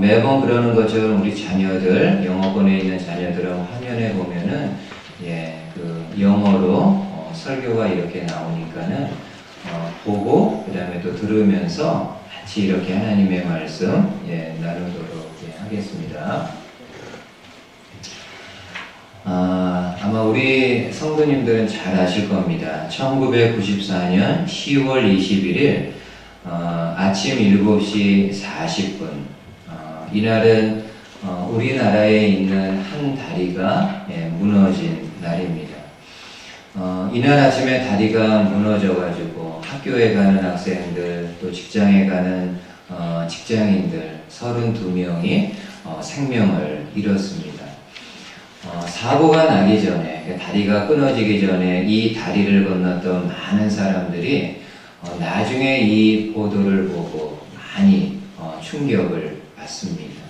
매번 그러는 것처럼 우리 자녀들 영어권에 있는 자녀들은 화면에 보면은 예, 그 영어로 어, 설교가 이렇게 나오니까는 어, 보고 그 다음에 또 들으면서 같이 이렇게 하나님의 말씀 예, 나누도록 예, 하겠습니다. 아, 아마 우리 성도님들은 잘 아실 겁니다. 1994년 10월 21일 어, 아침 7시 40분 어, 이날은 어, 우리나라에 있는 한 다리가 예, 무너진 날입니다. 어, 이날 아침에 다리가 무너져가지고 학교에 가는 학생들 또 직장에 가는 어, 직장인들 32명이 어, 생명을 잃었습니다. 어, 사고가 나기 전에 그 다리가 끊어지기 전에 이 다리를 건넜던 많은 사람들이 어, 나중에 이 보도를 보고 많이 어, 충격을 받습니다.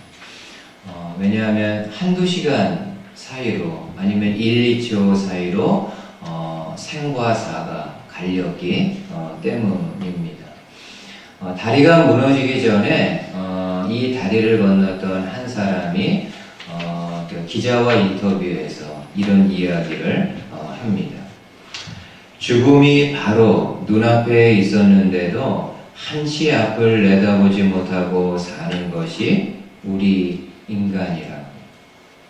어, 왜냐하면 한두 시간 사이로 아니면 1, 2초 사이로 어, 생과 사가 갈렸기 어, 때문입니다. 어, 다리가 무너지기 전에 어, 이 다리를 건넜던 한 사람이 어, 그 기자와 인터뷰에서 이런 이야기를 어, 합니다. 죽음이 바로 눈앞에 있었는데도 한치 앞을 내다보지 못하고 사는 것이 우리 인간이라.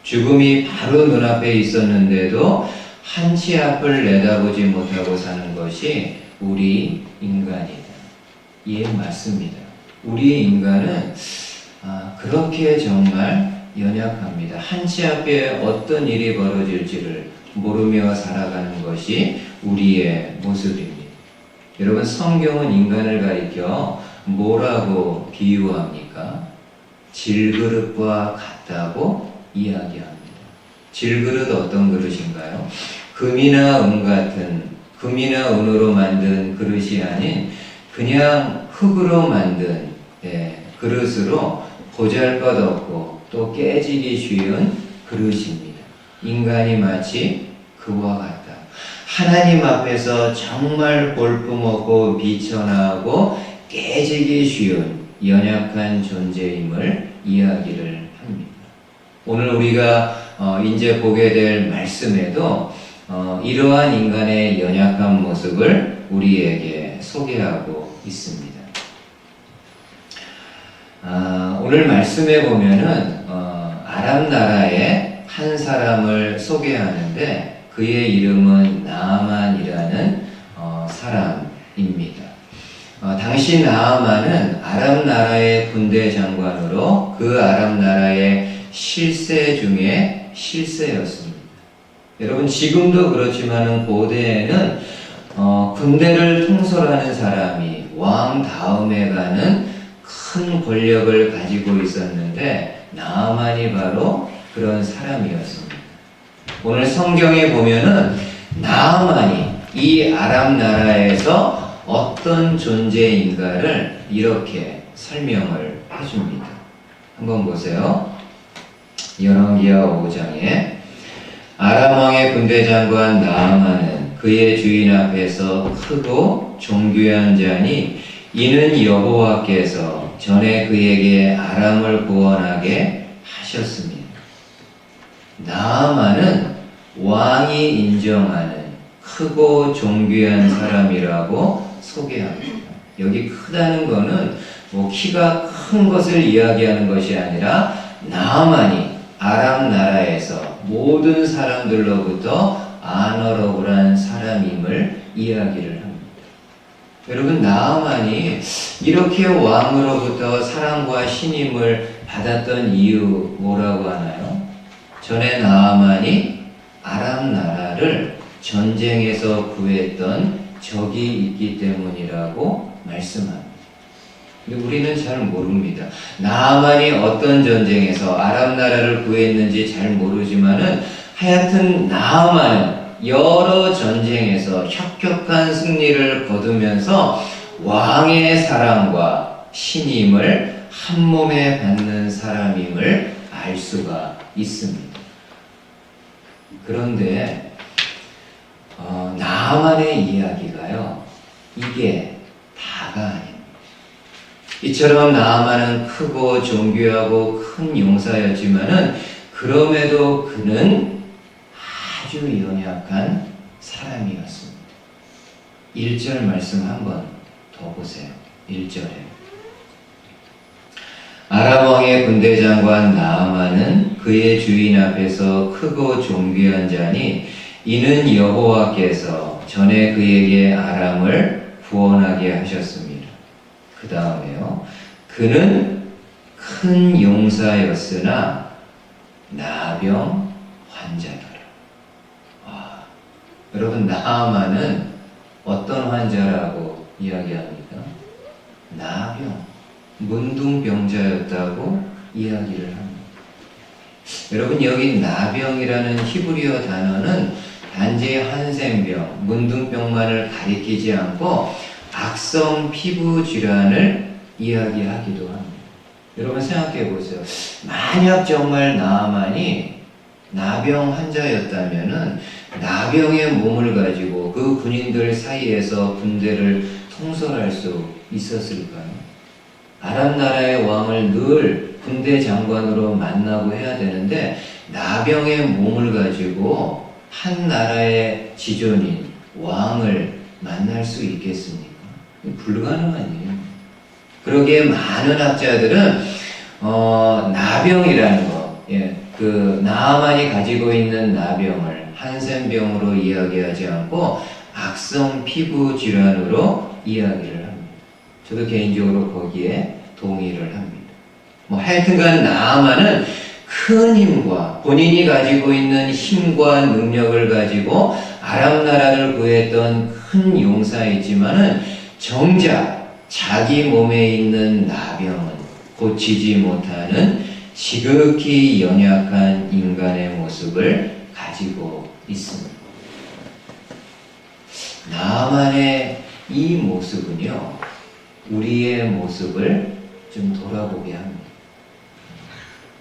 죽음이 바로 눈앞에 있었는데도 한치 앞을 내다보지 못하고 사는 것이 우리 인간이다. 예, 맞습니다. 우리 인간은 아, 그렇게 정말 연약합니다. 한치 앞에 어떤 일이 벌어질지를 모르며 살아가는 것이 우리의 모습입니다. 여러분, 성경은 인간을 가리켜 뭐라고 비유합니까? 질그릇과 같다고 이야기합니다. 질그릇 어떤 그릇인가요? 금이나 은 같은, 금이나 은으로 만든 그릇이 아닌 그냥 흙으로 만든 예, 그릇으로 보잘 것 없고 또 깨지기 쉬운 그릇입니다. 인간이 마치 그와 같다. 하나님 앞에서 정말 볼품없고 비천하고 깨지기 쉬운 연약한 존재임을 이야기를 합니다. 오늘 우리가 어, 이제 보게 될 말씀에도 어, 이러한 인간의 연약한 모습을 우리에게 소개하고 있습니다. 아, 오늘 말씀에 보면은 어, 아람 나라의 한 사람을 소개하는데 그의 이름은 나아만이라는 어, 사람입니다. 어, 당시 나아만은 아람 나라의 군대 장관으로 그 아람 나라의 실세 중에 실세였습니다. 여러분 지금도 그렇지만은 고대에는 어, 군대를 통솔하는 사람이 왕 다음에 가는 큰 권력을 가지고 있었는데 나아만이 바로 그런 사람이었습니다. 오늘 성경에 보면은 나아만이 이 아람 나라에서 어떤 존재인가를 이렇게 설명을 해줍니다. 한번 보세요. 열왕기하 5장에 아람 왕의 군대 장관 나아만은 그의 주인 앞에서 크고 존귀한 자니 이는 여호와께서 전에 그에게 아람을 구원하게 하셨습니다. 나아만은 왕이 인정하는 크고 존귀한 사람이라고 소개합니다. 여기 크다는 거는 뭐 키가 큰 것을 이야기하는 것이 아니라 나아만이 아람 나라에서 모든 사람들로부터 아너러블한 사람임을 이야기를 합니다. 여러분 나아만이 이렇게 왕으로부터 사랑과 신임을 받았던 이유 뭐라고 하나요? 전에 나아만이 아람 나라를 전쟁에서 구했던 적이 있기 때문이라고 말씀합니다. 근데 우리는 잘 모릅니다. 나아만이 어떤 전쟁에서 아람 나라를 구했는지 잘 모르지만은 하여튼 나아만은 여러 전쟁에서 혁혁한 승리를 거두면서 왕의 사랑과 신임을 한 몸에 받는 사람임을 알 수가 있습니다. 그런데 어, 나만의 이야기가요, 이게 다가 아닙니다. 이처럼 나아만은 크고 존귀하고 큰 용사였지만은 그럼에도 그는 아주 연약한 사람이었습니다. 1절 말씀 한번 더 보세요. 1절에 아람 왕의 군대 장관 나아만은 그의 주인 앞에서 크고 존귀한 자니 이는 여호와께서 전에 그에게 아람을 구원하게 하셨습니다. 그 다음에요. 그는 큰 용사였으나 나병 환자더라. 와, 여러분 나아만은 어떤 환자라고 이야기합니까? 나병, 문둥병자였다고 이야기를 합니다. 여러분 여기 나병이라는 히브리어 단어는 단지 한센병, 문둥병만을 가리키지 않고 악성 피부 질환을 이야기하기도 합니다. 여러분 생각해 보세요. 만약 정말 나만이 나병 환자였다면은 나병의 몸을 가지고 그 군인들 사이에서 군대를 통솔할 수 있었을까요? 아랍 나라의 왕을 늘 군대 장관으로 만나고 해야 되는데 나병의 몸을 가지고 한 나라의 지존인 왕을 만날 수 있겠습니까? 불가능한 일입니다. 그러기에 많은 학자들은 어, 나병이라는 거, 예, 그 나만이 가지고 있는 나병을 한센병으로 이야기하지 않고 악성 피부 질환으로 이야기를. 저도 개인적으로 거기에 동의를 합니다. 뭐 하여튼간 나아만은 큰 힘과 본인이 가지고 있는 힘과 능력을 가지고 아랍 나라를 구했던 큰 용사이지만은 정작 자기 몸에 있는 나병은 고치지 못하는 지극히 연약한 인간의 모습을 가지고 있습니다. 나만의 이 모습은요, 우리의 모습을 좀 돌아보게 합니다.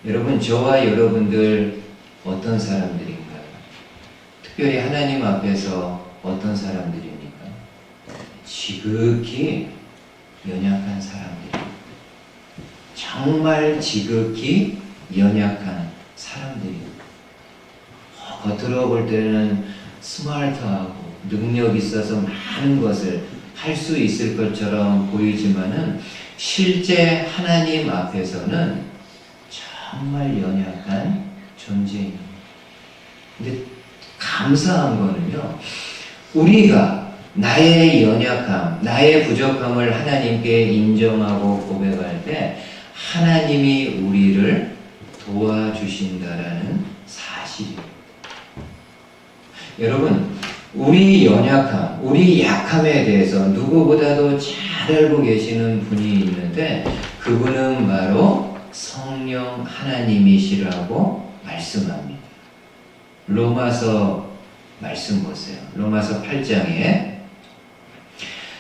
여러분, 저와 여러분들 어떤 사람들인가요? 특별히 하나님 앞에서 어떤 사람들입니까? 지극히 연약한 사람들입니다. 정말 지극히 연약한 사람들입니다. 어, 겉으로 볼 때는 스마트하고 능력 있어서 많은 것을 할 수 있을 것처럼 보이지만은 실제 하나님 앞에서는 정말 연약한 존재입니다. 근데 감사한 거는요, 우리가 나의 연약함, 나의 부족함을 하나님께 인정하고 고백할 때 하나님이 우리를 도와주신다라는 사실입니다. 여러분, 우리 연약함, 우리 약함에 대해서 누구보다도 잘 알고 계시는 분이 있는데 그분은 바로 성령 하나님이시라고 말씀합니다. 로마서 말씀 보세요. 로마서 8장에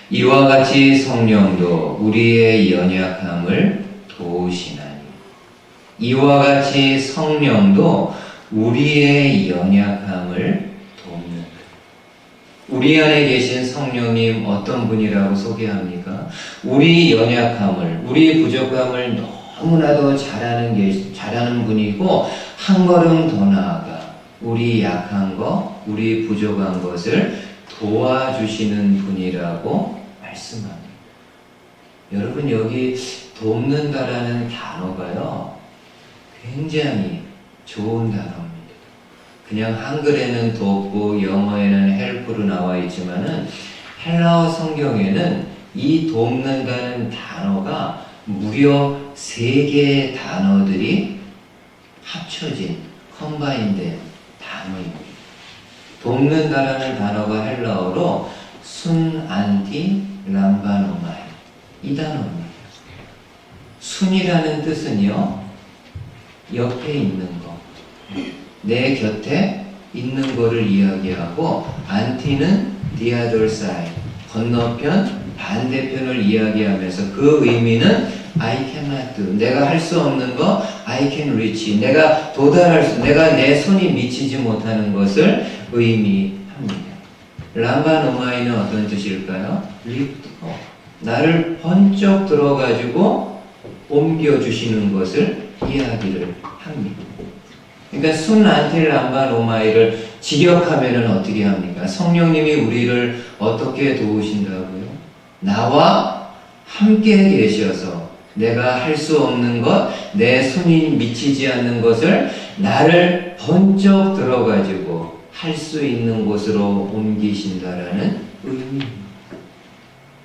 이와 같이 성령도 우리의 연약함을 도우시나니 이와 같이 성령도 우리의 연약함을 우리 안에 계신 성령님 어떤 분이라고 소개합니까? 우리 연약함을 우리 부족함을 너무나도 잘하는 게 잘하는 분이고 한 걸음 더 나아가 우리 약한 거, 우리 부족한 것을 도와주시는 분이라고 말씀합니다. 여러분 여기 돕는다라는 단어가요 굉장히 좋은 단어입니다. 그냥 한글에는 돕고 영어에는 헬프로 나와 있지만은 헬라어 성경에는 이 돕는다는 단어가 무려 세 개의 단어들이 합쳐진 컴바인된 단어입니다. 돕는다라는 단어가 헬라어로 순, 안티, 람바노마이 이 단어입니다. 순이라는 뜻은요 옆에 있는 거, 내 곁에 있는 거를 이야기하고 안티는 other side 건너편 반대편을 이야기하면서 그 의미는 I cannot do 내가 할 수 없는 거 I can reach 내가 도달할 수 내가 내 손이 미치지 못하는 것을 의미합니다. 람바노마이는 어떤 뜻일까요? up 나를 번쩍 들어가지고 옮겨주시는 것을 이야기를. 그러니까 순 안텔람바 노마이를 직역하면은 어떻게 합니까? 성령님이 우리를 어떻게 도우신다고요? 나와 함께 계셔서 내가 할 수 없는 것, 내 손이 미치지 않는 것을 나를 번쩍 들어가지고 할 수 있는 곳으로 옮기신다라는 의미입니다.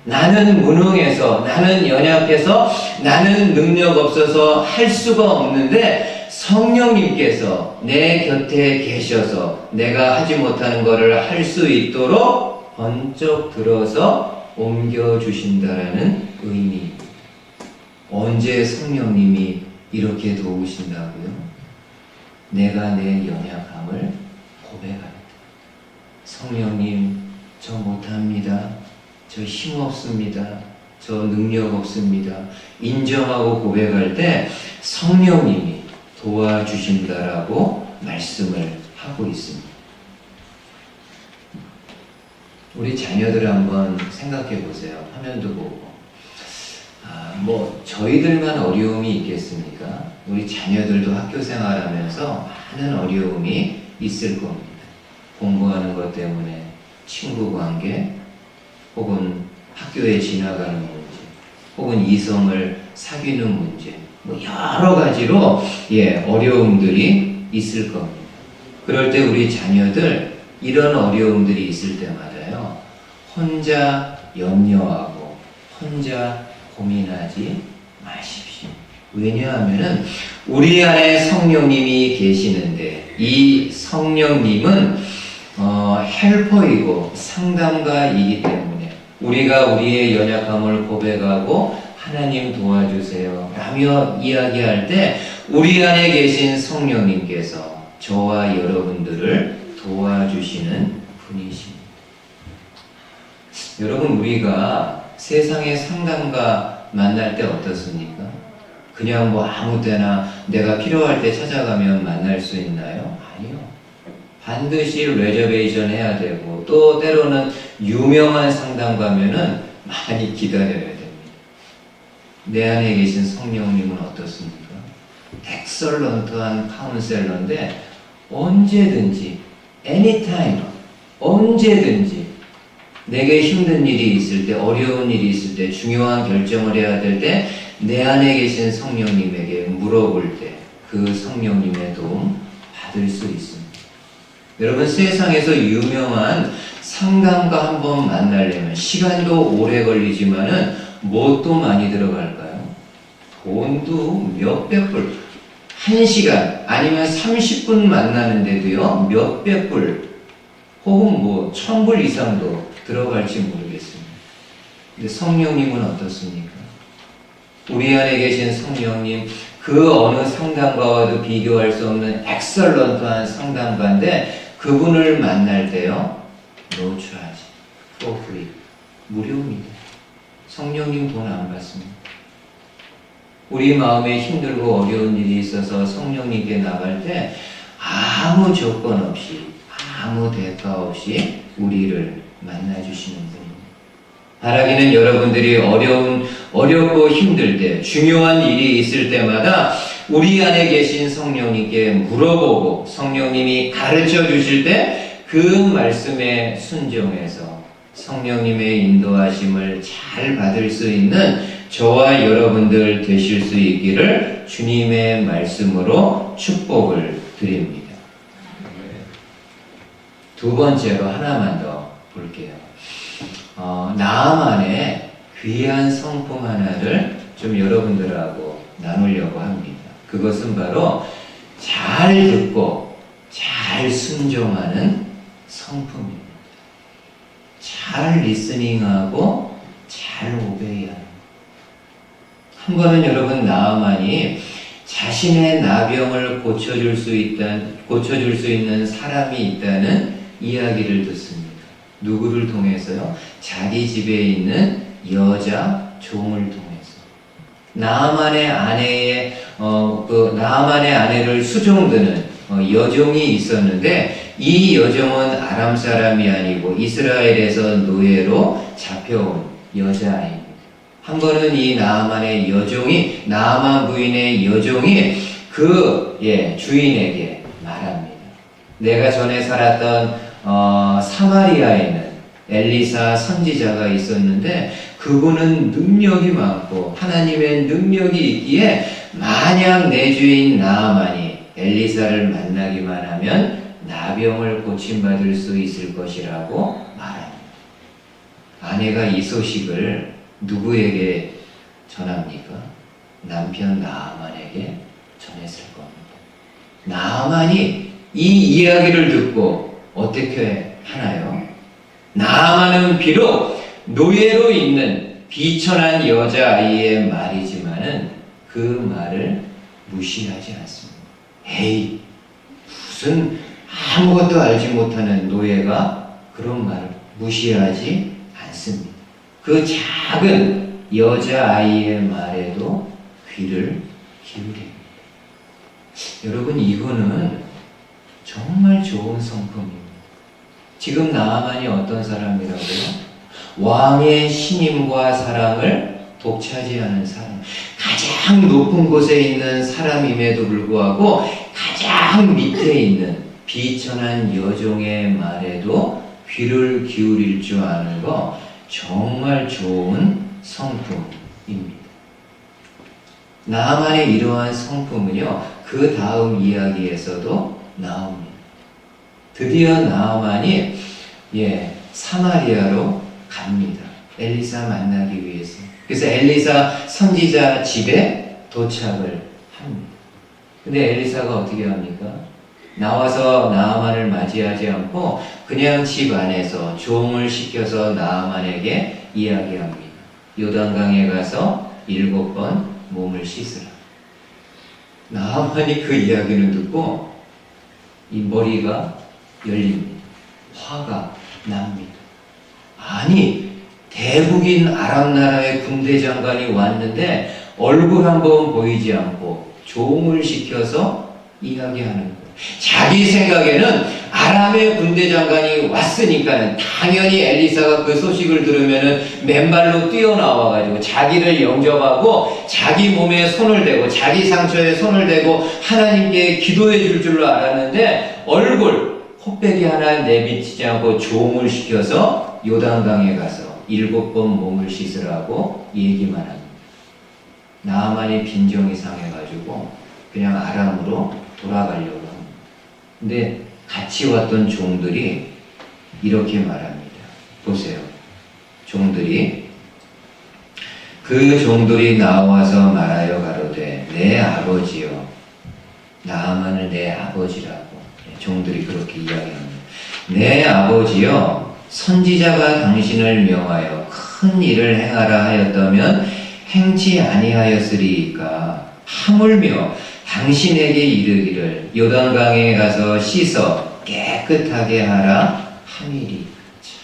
나는 무능해서, 나는 연약해서, 나는 능력 없어서 할 수가 없는데 성령님께서 내 곁에 계셔서 내가 하지 못하는 것을 할 수 있도록 번쩍 들어서 옮겨주신다라는 의미입니다. 언제 성령님이 이렇게 도우신다고요? 내가 내 연약함을 때. 성령님, 저 못합니다. 저 힘없습니다. 저 능력 없습니다. 인정하고 고백할 때 성령님이 도와주신다라고 말씀을 하고 있습니다. 우리 자녀들 한번 생각해 보세요. 화면도 보고. 아, 뭐, 저희들만 어려움이 있겠습니까? 우리 자녀들도 학교 생활하면서 많은 어려움이 있을 겁니다. 공부하는 것 때문에 친구 관계, 혹은 학교에 지나가는 문제, 혹은 이성을 사귀는 문제, 뭐 여러 가지로 예, 어려움들이 있을 겁니다. 그럴 때 우리 자녀들 이런 어려움들이 있을 때마다요. 혼자 염려하고 혼자 고민하지 마십시오. 왜냐하면은 우리 안에 성령님이 계시는데 이 성령님은 어, 헬퍼이고 상담가이기 때문에 우리가 우리의 연약함을 고백하고 하나님 도와주세요 라며 이야기할 때 우리 안에 계신 성령님께서 저와 여러분들을 도와주시는 분이십니다. 여러분 우리가 세상의 상담가 만날 때 어떻습니까? 그냥 뭐 아무 때나 내가 필요할 때 찾아가면 만날 수 있나요? 아니요. 반드시 레저베이션 해야 되고 또 때로는 유명한 상담 가면은 많이 기다려야 됩니다. 내 안에 계신 성령님은 어떻습니까? 엑설런트한 카운셀러인데 언제든지 anytime 언제든지 내게 힘든 일이 있을 때 어려운 일이 있을 때 중요한 결정을 해야 될 때 내 안에 계신 성령님에게 물어볼 때 그 성령님의 도움 받을 수 있습니다. 여러분 세상에서 유명한 상담가 한번 만나려면 시간도 오래 걸리지만은 뭣도 많이 들어갈까요? 돈도 몇백 불, 한 시간 아니면 30분 만나는데도요 몇백 불 혹은 뭐 천 불 이상도 들어갈지 모르겠습니다. 근데 성령님은 어떻습니까? 우리 안에 계신 성령님 그 어느 상담가와도 비교할 수 없는 엑설런트한 상담가인데 그분을 만날 때요 charge, for 무료입니다. 성령님 돈안 받습니다. 우리 마음에 힘들고 어려운 일이 있어서 성령님께 나갈 때 아무 조건 없이 아무 대가 없이 우리를 만나주시는 분입니다. 바라기는 여러분들이 어려운, 어렵고 힘들 때, 중요한 일이 있을 때마다 우리 안에 계신 성령님께 물어보고 성령님이 가르쳐 주실 때 그 말씀에 순종해서 성령님의 인도하심을 잘 받을 수 있는 저와 여러분들 되실 수 있기를 주님의 말씀으로 축복을 드립니다. 두 번째로 하나만 더 볼게요. 어, 나만의 귀한 성품 하나를 좀 여러분들하고 나누려고 합니다. 그것은 바로 잘 듣고 잘 순종하는 성품입니다. 잘 리스닝하고 잘 오베이하는 한 번은 여러분 나만이 자신의 나병을 고쳐줄 수 있다, 고쳐줄 수 있는 사람이 있다는 이야기를 듣습니다. 누구를 통해서요? 자기 집에 있는 여자 종을 통해서. 나만의 아내의 어, 그 나만의 아내를 수종드는 어, 여종이 있었는데 이 여종은 아람 사람이 아니고 이스라엘에서 노예로 잡혀온 여자아이입니다. 한 번은 이 나아만의 여종이 나아만 부인의 여종이 그 예, 주인에게 말합니다. 내가 전에 살았던 어, 사마리아에 있는 엘리사 선지자가 있었는데 그분은 능력이 많고 하나님의 능력이 있기에 만약 내 주인 나아만이 엘리사를 만나기만 하면 나병을 고침받을 수 있을 것이라고 말합니다. 아내가 이 소식을 누구에게 전합니까? 남편 나아만에게 전했을 겁니다. 나아만이 이 이야기를 듣고 어떻게 하나요? 나아만은 비록 노예로 있는 비천한 여자아이의 말이지만은 그 말을 무시하지 않습니다. 에이, 무슨 아무것도 알지 못하는 노예가 그런 말을 무시하지 않습니다. 그 작은 여자아이의 말에도 귀를 기울입니다. 여러분, 이거는 정말 좋은 성품입니다. 지금 나아만이 어떤 사람이라고요? 왕의 신임과 사랑을 독차지하는 사람. 가장 높은 곳에 있는 사람임에도 불구하고 가장 밑에 있는 비천한 여종의 말에도 귀를 기울일 줄 아는 거 정말 좋은 성품입니다. 나만의 이러한 성품은요, 그 다음 이야기에서도 나옵니다. 드디어 나아만이 예, 사마리아로 갑니다. 엘리사 만나기 위해서. 그래서 엘리사 선지자 집에 도착을 합니다. 근데 엘리사가 어떻게 합니까? 나와서 나아만을 맞이하지 않고 그냥 집 안에서 종을 시켜서 나아만에게 이야기합니다. 요단강에 가서 일곱 번 몸을 씻으라. 나아만이 그 이야기를 듣고 이 머리가 열립니다. 화가 납니다. 아니, 대국인 아랍 나라의 군대 장관이 왔는데 얼굴 한번 보이지 않고 종을 시켜서 이야기하는. 자기 생각에는 아람의 군대 장관이 왔으니까는 당연히 엘리사가 그 소식을 들으면은 맨발로 뛰어나와가지고 자기를 영접하고 자기 몸에 손을 대고 자기 상처에 손을 대고 하나님께 기도해 줄 줄로 알았는데 얼굴 코빼기 하나 내비치지 않고 종을 시켜서 요단강에 가서 일곱 번 몸을 씻으라고 얘기만 합니다. 나만이 빈정이 상해가지고 그냥 아람으로 돌아가려고. 근데 같이 왔던 종들이 이렇게 말합니다. 보세요. 종들이 그 종들이 나와서 말하여 가로되 내 아버지여 나아만을 내 아버지라고 종들이 그렇게 이야기합니다. 내 아버지여 선지자가 당신을 명하여 큰 일을 행하라 하였다면 행치 아니하였으리이까 하물며 당신에게 이르기를 요단강에 가서 씻어 깨끗하게 하라 참,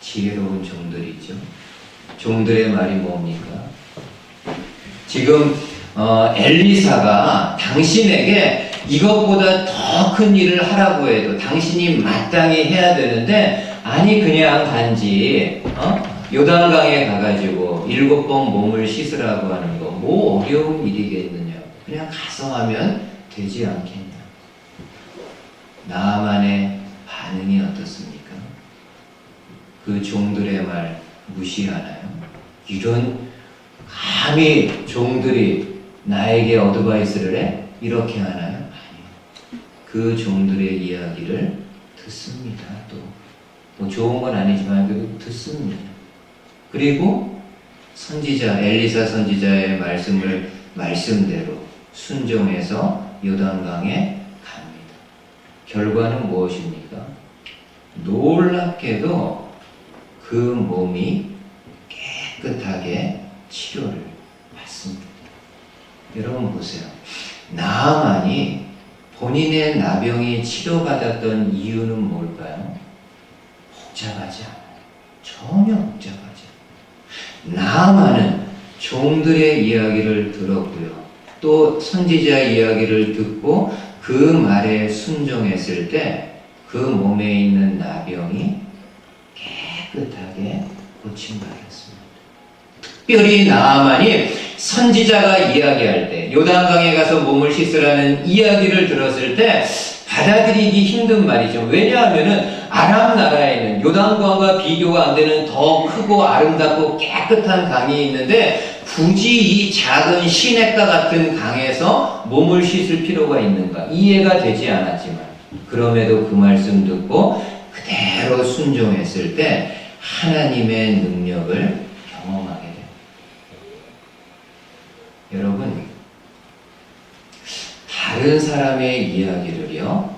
지혜로운 종들이죠. 종들의 말이 뭡니까? 지금 어, 엘리사가 당신에게 이것보다 더 큰 일을 하라고 해도 당신이 마땅히 해야 되는데 아니 그냥 단지 어? 요단강에 가가지고 일곱 번 몸을 씻으라고 하는 거 뭐 어려운 일이겠느냐 그냥 가서 하면 되지 않겠냐 나만의 반응이 어떻습니까? 그 종들의 말 무시하나요? 이런 감히 종들이 나에게 어드바이스를 해? 이렇게 하나요? 아니요. 그 종들의 이야기를 듣습니다. 또. 뭐 좋은 건 아니지만 그래도 듣습니다. 그리고 선지자, 엘리사 선지자의 말씀을 말씀대로 순종해서 요단강에 갑니다. 결과는 무엇입니까? 놀랍게도 그 몸이 깨끗하게 치료를 받습니다. 여러분 보세요. 나만이 본인의 나병이 치료받았던 이유는 뭘까요? 복잡하지 않아요. 전혀 복잡하지 않아요. 나만은 종들의 이야기를 들었고요. 또 선지자 이야기를 듣고 그 말에 순종했을 때 그 몸에 있는 나병이 깨끗하게 고침받았습니다. 특별히 나아만이 선지자가 이야기할 때 요단강에 가서 몸을 씻으라는 이야기를 들었을 때 받아들이기 힘든 말이죠. 왜냐하면은 아람 나라에 있는 요단강과 비교가 안 되는 더 크고 아름답고 깨끗한 강이 있는데 굳이 이 작은 시냇가 같은 강에서 몸을 씻을 필요가 있는가 이해가 되지 않았지만 그럼에도 그 말씀 듣고 그대로 순종했을 때 하나님의 능력을 경험하게 됩니다. 여러분 다른 사람의 이야기를요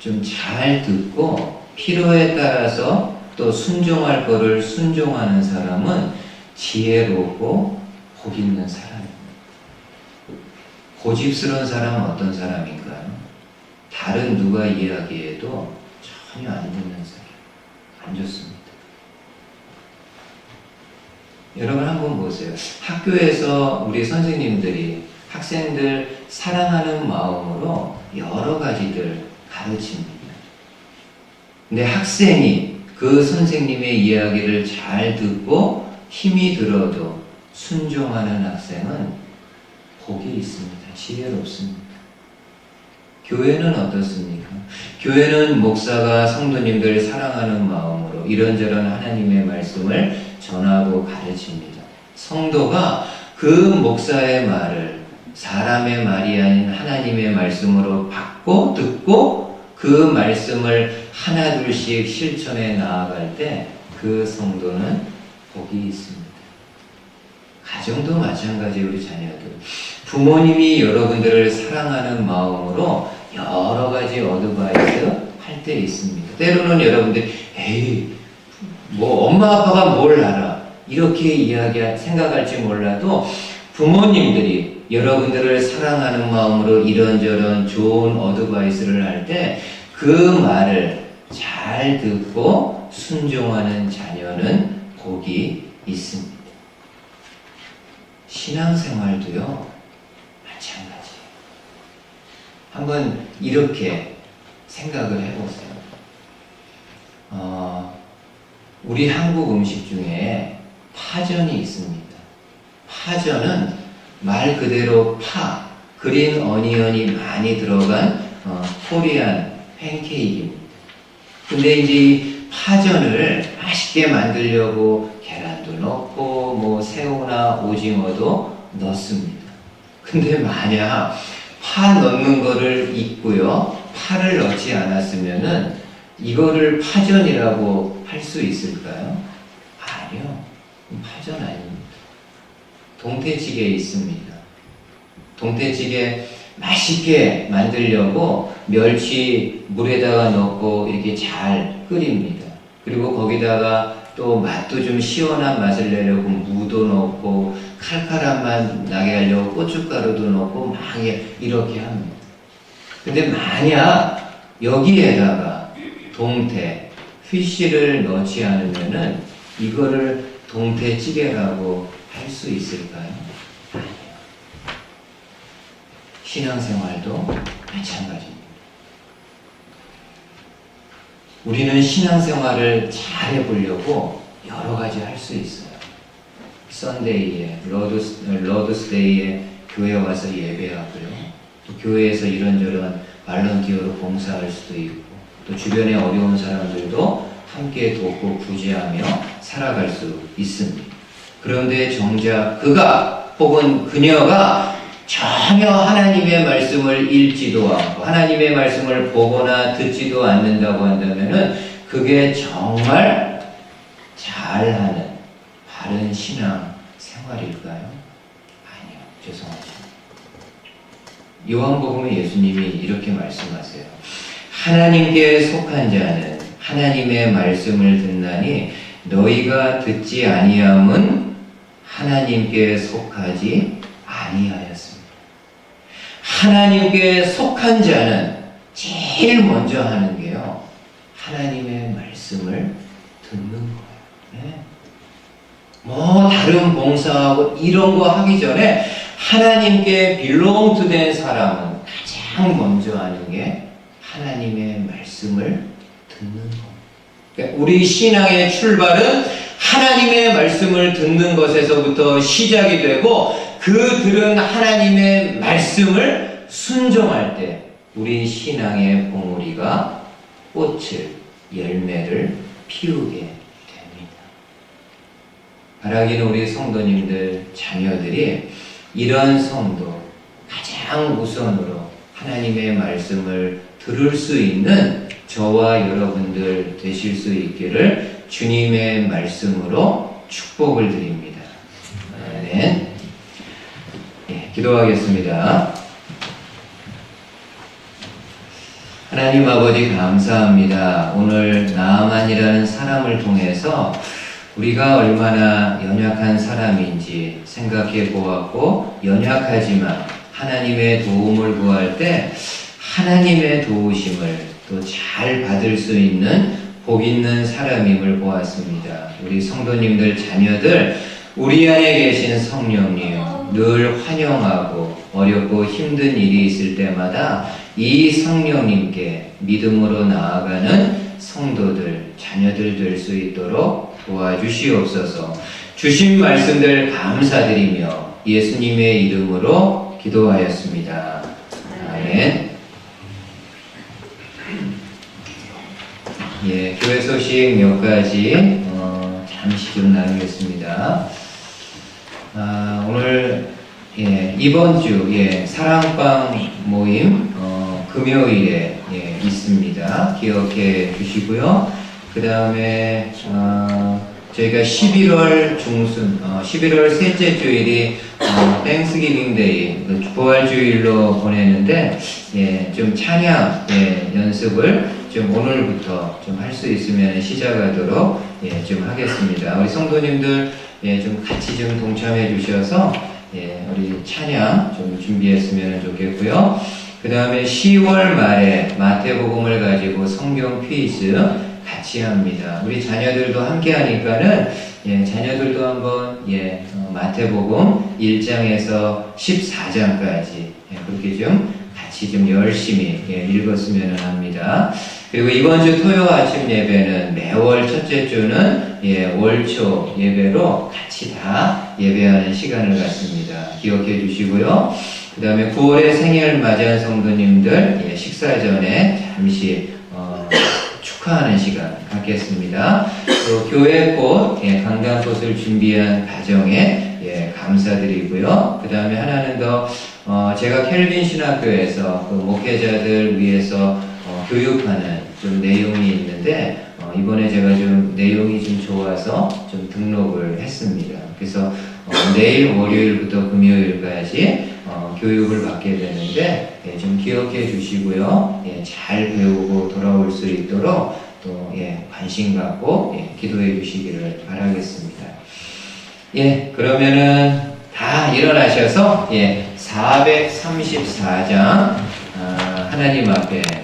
좀 잘 듣고 필요에 따라서 또 순종할 거를 순종하는 사람은 지혜롭고 복 있는 사람입니다. 고집스러운 사람은 어떤 사람인가요? 다른 누가 이야기해도 전혀 안 듣는 사람. 안 좋습니다. 여러분 한번 보세요. 학교에서 우리 선생님들이 학생들 사랑하는 마음으로 여러 가지들 가르칩니다. 근데 학생이 그 선생님의 이야기를 잘 듣고 힘이 들어도 순종하는 학생은 복이 있습니다. 지혜롭습니다. 교회는 어떻습니까? 교회는 목사가 성도님들 사랑하는 마음으로 이런저런 하나님의 말씀을 전하고 가르칩니다. 성도가 그 목사의 말을 사람의 말이 아닌 하나님의 말씀으로 받고 듣고 그 말씀을 하나둘씩 실천해 나아갈 때 그 성도는 복이 있습니다. 가정도 마찬가지 우리 자녀들. 부모님이 여러분들을 사랑하는 마음으로 여러 가지 어드바이스 할 때 있습니다. 때로는 여러분들 에이 뭐 엄마 아빠가 뭘 알아 이렇게 이야기 생각할지 몰라도 부모님들이 여러분들을 사랑하는 마음으로 이런저런 좋은 어드바이스를 할 때 그 말을 잘 듣고 순종하는 자녀는 복이 있습니다. 신앙생활도요. 한번 이렇게 생각을 해보세요. 어, 우리 한국 음식 중에 파전이 있습니다. 파전은 말 그대로 파, 그린 어니언이 많이 들어간 어, 코리안 팬케이크입니다. 근데 이제 이 파전을 맛있게 만들려고 계란도 넣고 뭐 새우나 오징어도 넣습니다. 근데 만약 파 넣는 거를 잊고요, 파를 넣지 않았으면은 이거를 파전이라고 할 수 있을까요? 아니요. 파전 아닙니다. 동태찌개 있습니다. 동태찌개 맛있게 만들려고 멸치 물에다가 넣고 이렇게 잘 끓입니다. 그리고 거기다가 또 맛도 좀 시원한 맛을 내려고 무도 넣고 칼칼한 맛 나게 하려고 고춧가루도 넣고 막 이렇게 합니다. 근데 만약 여기에다가 동태, 피쉬를 넣지 않으면은 이거를 동태찌개라고 할 수 있을까요? 아니요. 신앙생활도 마찬가지입니다. 우리는 신앙생활을 잘 해보려고 여러 가지 할 수 있어요. 썬데이에, 러드스, 러드스데이에 교회 와서 예배하고요. 또 교회에서 이런저런 발런티어로 봉사할 수도 있고, 또 주변에 어려운 사람들도 함께 돕고 구제하며 살아갈 수 있습니다. 그런데 정작 그가 혹은 그녀가 전혀 하나님의 말씀을 읽지도 않고 하나님의 말씀을 보거나 듣지도 않는다고 한다면은 그게 정말 잘하는 바른 신앙 생활일까요? 아니요. 죄송하죠. 요한복음에 예수님이 이렇게 말씀하세요. 하나님께 속한 자는 하나님의 말씀을 듣나니 너희가 듣지 아니함은 하나님께 속하지 아니하였습니다. 하나님께 속한 자는 제일 먼저 하는 게요. 하나님의 말씀을 듣는 거예요. 네. 뭐 다른 봉사하고 이런 거 하기 전에 하나님께 빌롱투 된 사람은 가장 먼저 하는 게 하나님의 말씀을 듣는 겁니다. 그러니까 우리 신앙의 출발은 하나님의 말씀을 듣는 것에서부터 시작이 되고 그 들은 하나님의 말씀을 순종할 때 우리 신앙의 봉우리가 꽃을 열매를 피우게 됩니다. 바라기는 우리 성도님들 자녀들이 이런 성도 가장 우선으로 하나님의 말씀을 들을 수 있는 저와 여러분들 되실 수 있기를 주님의 말씀으로 축복을 드립니다. 아멘. 예, 기도하겠습니다. 하나님 아버지 감사합니다. 오늘 나만이라는 사람을 통해서 우리가 얼마나 연약한 사람인지 생각해 보았고 연약하지만 하나님의 도움을 구할 때 하나님의 도우심을 또 잘 받을 수 있는 복 있는 사람임을 보았습니다. 우리 성도님들 자녀들 우리 안에 계신 성령님 늘 환영하고 어렵고 힘든 일이 있을 때마다 이 성령님께 믿음으로 나아가는 성도들 자녀들 될 수 있도록 도와주시옵소서. 주신 말씀들 감사드리며 예수님의 이름으로 기도하였습니다. 아멘. 예, 교회 소식 몇 가지 어, 잠시 좀 나누겠습니다. 아, 오늘 예, 이번 주 예, 사랑방 모임 어, 금요일에 예, 있습니다. 기억해 주시고요. 그 다음에 어, 저희가 11월 중순, 어, 11월 셋째 주일이 어, 땡스기빙 데이, 그 부활주일로 보내는데 예, 좀 찬양 예, 연습을 좀 오늘부터 좀 할 수 있으면 시작하도록 예, 좀 하겠습니다. 우리 성도님들 예, 좀 같이 좀 동참해 주셔서 예, 우리 찬양 좀 준비했으면 좋겠고요. 그 다음에 10월 말에 마태복음을 가지고 성경 퀴즈 같이 합니다. 우리 자녀들도 함께 하니까는 예, 자녀들도 한번 예, 어, 마태복음 1장에서 14장까지 예, 그렇게 좀 같이 좀 열심히 예, 읽었으면 합니다. 그리고 이번 주 토요 아침 예배는 매월 첫째 주는 예, 월초 예배로 같이 다 예배하는 시간을 갖습니다. 기억해 주시고요. 그 다음에 9월에 생일 맞이한 성도님들 예, 식사 전에 잠시 어, 축하하는 시간 갖겠습니다. 또 교회 꽃, 예, 강단 꽃을 준비한 가정에 예, 감사드리고요. 그 다음에 하나는 더 어, 제가 켈빈 신학교에서 그 목회자들 위해서 어, 교육하는 좀 내용이 있는데 어, 이번에 제가 좀 내용이 좀 좋아서 좀 등록을 했습니다. 그래서 어, 내일 월요일부터 금요일까지 어, 교육을 받게 되는데 예, 좀 기억해 주시고요. 예, 잘 배우고 돌아올 수 있도록 또 예, 관심 갖고 예, 기도해 주시기를 바라겠습니다. 예, 그러면은 다 일어나셔서 예, 434장 아, 하나님 앞에